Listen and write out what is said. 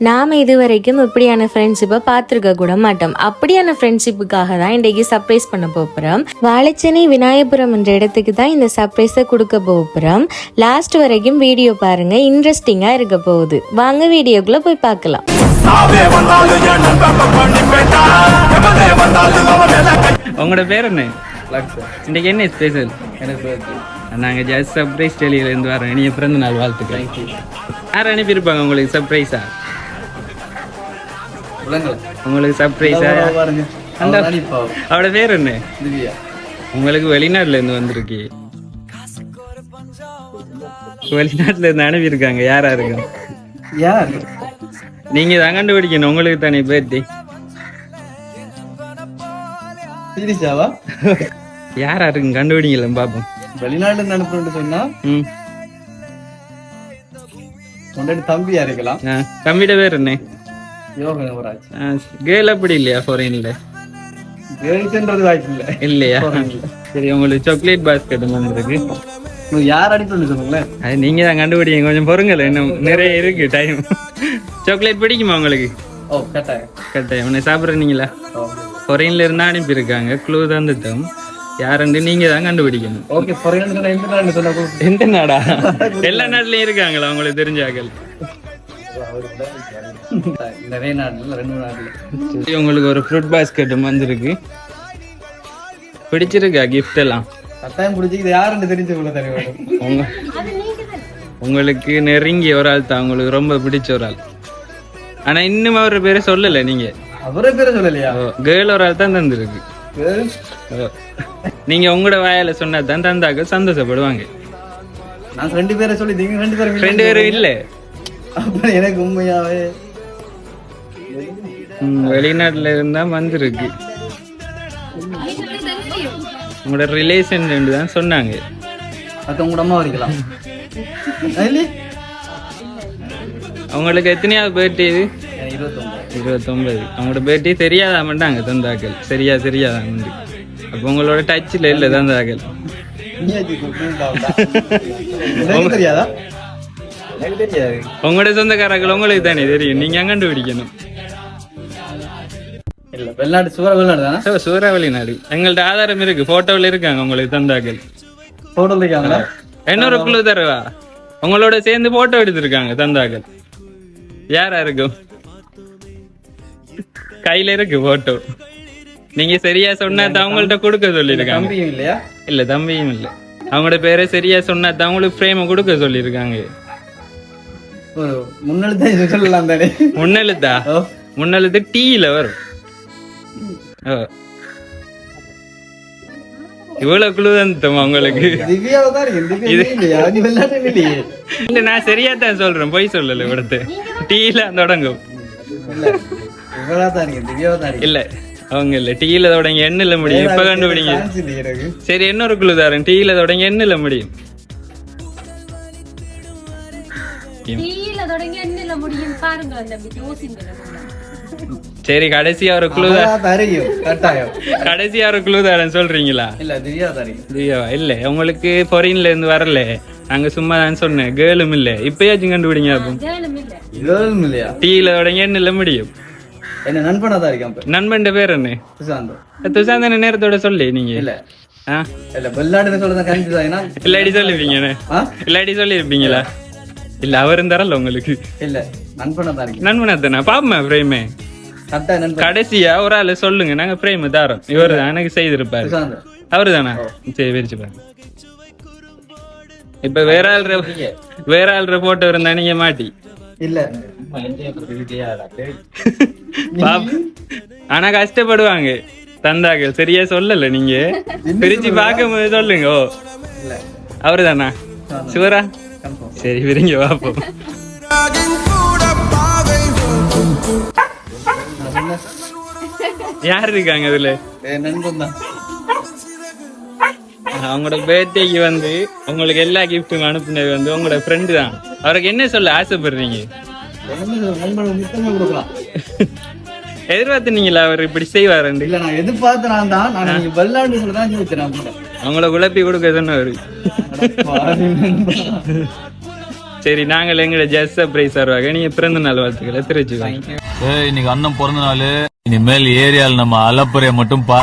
நாம் இதுவரைக்கும் இப்படியான ஃப்ரெண்ட்ஷிப்பை பார்த்துருக்க கூட மாட்டோம். அப்படியான ஃப்ரெண்ட்ஷிப்புக்காக தான் இன்றைக்கு சர்ப்ரைஸ் பண்ண போகிறோம் வாழைச்சேனை விநாயகபுரம் என்ற இடத்துக்கு தான் இந்த சர்ப்ரைஸை கொடுக்க போகிறோம் லாஸ்ட் வரைக்கும் வீடியோ பாருங்க. இன்ட்ரெஸ்டிங்காக இருக்க போகுது. வாங்க வீடியோக்குள்ளே போய் பார்க்கலாம். உங்களோட பேர் என்ன? லக்ஸ் இன்னைக்கு என்ன ஸ்பெஷல். நாங்கள் ஜஸ்ட் சர்ப்ரைஸ் டெலியிலேருந்து வரோம் இனிய பிறந்த நாள் வாழ்த்துக்கள் யார் அனுப்பியிருப்பாங்க உங்களுக்கு சர்ப்ரைஸா விளங்கல உங்களுக்கு சர்ப்ரைஸா அந்த அவட பேர் என்ன? உங்களுக்கு வெளிநாட்டுல இருந்து வந்திருக்கு. வெளிநாட்டுல இருந்து அனுப்பியிருக்காங்க. யாரா இருக்கும் யார்? நீங்க தான் கண்டுபிடிக்கணும். உங்களுக்கு தானே பேர்த்தி சீரியஸாவா? யாரா இருக்கும் கண்டுபிடிங்கள பாப்போம். வெளிநாட்டுல இருந்து அனுப்புறேன்னு சொன்னா தம்பியா இருக்கலாம். தம்பியோட பேர் என்ன? யோக கேர்ள் அப்படி இல்லையா ஃபாரின்ல கேர்ள்ஸ்ன்றது வாய்ப்பு இல்ல. இல்லையா? சரி உங்களுக்கு சாக்லேட் பாஸ்கெட் வந்திருக்கு யார் அனுப்புறேன்னு சொல்லுங்களேன் அது நீங்க தான் கண்டுபிடிங்க. கொஞ்சம் பொறுங்கல இன்னும் நிறைய இருக்கு டைம் சாக்லேட் பிடிக்குமா உங்களுக்கு? ஓ கட்டாயம். கட்டாயம். உன்னை சாப்பிட்றீங்களா? ஃபாரின்ல இருந்து அனுப்பியிருக்காங்க க்ளூ தந்துட்டோம். யாருன்னு நீங்க தான் கண்டுபிடிக்கணும். ஓகே எந்த நாடா? எல்லா நாட்டுலயும் இருக்காங்களா உங்களுக்கு தெரிஞ்சாக்கள் நிறைய நாடுல ரெண்டு சரி, உங்களுக்கு ஒரு ஃப்ரூட் பாஸ்கெட்டும் வந்திருக்கு. பிடிச்சிருக்கா gift எல்லாம்? கட்டாயம் பிடிச்சிக்கிது யாருன்னு தெரிஞ்சு உள்ள தனி வேணும் உங்க உங்களுக்கு நெருங்கிய ஒரு ஆள் தான். உங்களுக்கு ரொம்ப பிடிச்ச ஒரு ஆள். ஆனா இன்னும் அவர் பேரை சொல்லல நீங்க. அவரே பேரை சொல்லலையா? கேர்ள் ஒரு ஆள் தான் தந்திருக்கு. நீங்க உங்களோட வாயால சொன்னா தான் தந்தாக்க சந்தோஷப்படுவாங்க. நான் ரெண்டு பேரை சொல்லி ரெண்டு பேரும் ரெண்டு பேரும் இல்ல. எனக்கு உண்மையாவே வெளிநாட்டுல இருந்தா வந்திருக்கு. உங்களோட ரிலேஷன் தான் சொன்னாங்க. அது உங்களோட அம்மா இல்ல அவங்களுக்கு எத்தனையாவது பர்த்டே இது? இருபத்தொன்பது அவங்களோட பர்த்டே தெரியாதா மாட்டாங்க தந்தாக்கள். சரியா தெரியாதா உண்டு அப்போ உங்களோட டச்சில் இல்லை தந்தாக்கள். உங்களோட சொந்தக்காரர்கள் உங்களுக்கு தானே தெரியும். நீங்க கண்டுபிடிக்கணும்? இல்ல வெளிநாடு சுவர வெளிநாடு தானே? சூறாவளி நாடு எங்கள்ட்ட ஆதாரம் இருக்கு போட்டோவில் இருக்காங்க உங்களுக்கு தந்தாக்கள். போட்டோ இருக்காங்களா? இன்னொரு குழு தரவா? உங்களோட சேர்ந்து போட்டோ எடுத்திருக்காங்க தந்தாக்கள். யாரா இருக்கும் கையில இருக்கு போட்டோ நீங்க சரியா சொன்னா தான் அவங்கள்ட்ட கொடுக்க சொல்லியிருக்காங்க. தம்பியும் இல்லையா? இல்ல தம்பியும் இல்ல. அவங்களோட பேரை சரியா சொன்னா தான் அவங்களுக்கு ஃப்ரேம் கொடுக்க சொல்லியிருக்காங்க. முன்னெழுத்தா சொல்லலாம் தானே? முன்னெழுத்தா? முன்னது டீல வரும். இவ்வளவு குழு தான் உங்களுக்கு? இல்ல நான் சரியா தான் சொல்றேன் போய் சொல்லல இவ்வளவு டீல தொடங்கும். இல்ல அவங்க இல்ல டீல தொடங்கி எண்ணில முடியும் இப்ப கண்டுபிடிங்க. சரி இன்னொரு குழு தாரன் டீல தொடங்கி எண்ணில முடியும். முடியும் பாருங்க சரி கடைசியா ஒரு குழு கட்டாயம். கடைசியா ஒரு குழு தரேன் சொல்றீங்களா? இல்ல திவ்யா இருக்கு திவ்யாவா? இல்ல உங்களுக்கு பொரின்ல இருந்து வரல. நாங்க சும்மா தான் சொன்னேன் கேர்ளும் இல்ல. இப்பயாச்சும் கண்டுபிடிங்க அப்போ. கேளும் இல்லையா? டீல தொடங்கி எண்ணில முடியும்? என்ன நண்பனா தான் இருக்கான் நண்பன் பேர் என்ன? சுசாந்த் துசாந்தன நேரத்தோட சொல்லி நீங்க. இல்ல. இல்ல வெளிநாடுன்னு சொல்றத இல்லாடி இல்லாடி சொல்லிருப்பீங்களா? இல்ல அவரும் தரல உங்களுக்கு. இல்ல. நண்பனா தான் பாப்பமா பிரேமே? கடைசியா ஒரு ஆளு சொல்லுங்க. நாங்க பிரேம் தாரோம். இவர் எனக்கு செய்திருப்பாரு. அவரு தானா சரி விரிச்சு பாருங்க. இப்ப வேற ஆள் வேற ஆள் போட்டோ இருந்தா நீங்க மாட்டி. இல்ல ஆனா கஷ்டப்படுவாங்க. தந்தாங்க சரியா சொல்லல நீங்க. பிரிச்சு பார்க்கும்போது சொல்லுங்க ஓ. அவரு தானா சிவரா? சரி விரிங்க பாப்போம். யார் இருக்காங்க இதுல? நண்பன் தான் அவங்களோட பர்த்டேக்கு வந்து உங்களுக்கு எல்லா கிஃப்ட்டும் அனுப்புனது வந்து உங்களோட ஃப்ரெண்டு தான். அவருக்கு என்ன சொல்ல ஆசைப்படுறீங்க? எதிர்பார்த்துனீங்களா அவர் இப்படி செய்வாருண்டு இல்ல நான் எதிர்பார்த்து நான் தான் நான் நீங்க வெளிநாடு சொல்ல தான் யோசிச்சேன் நான் கூட. அவங்கள குழப்பி கொடுக்க சொன்னவர். நண்பா. சரி நாங்கள் எங்களை ஜஸ்ட் சர்ப்ரைஸ் தருவாங்க நீங்க பிறந்த நாள் வாழ்த்துக்களை தெரிஞ்சுக்கோங்க இன்னைக்கு அண்ணன் பிறந்த நாள். இனிமேல் ஏரியால நம்ம அலப்பறைய மட்டும் பா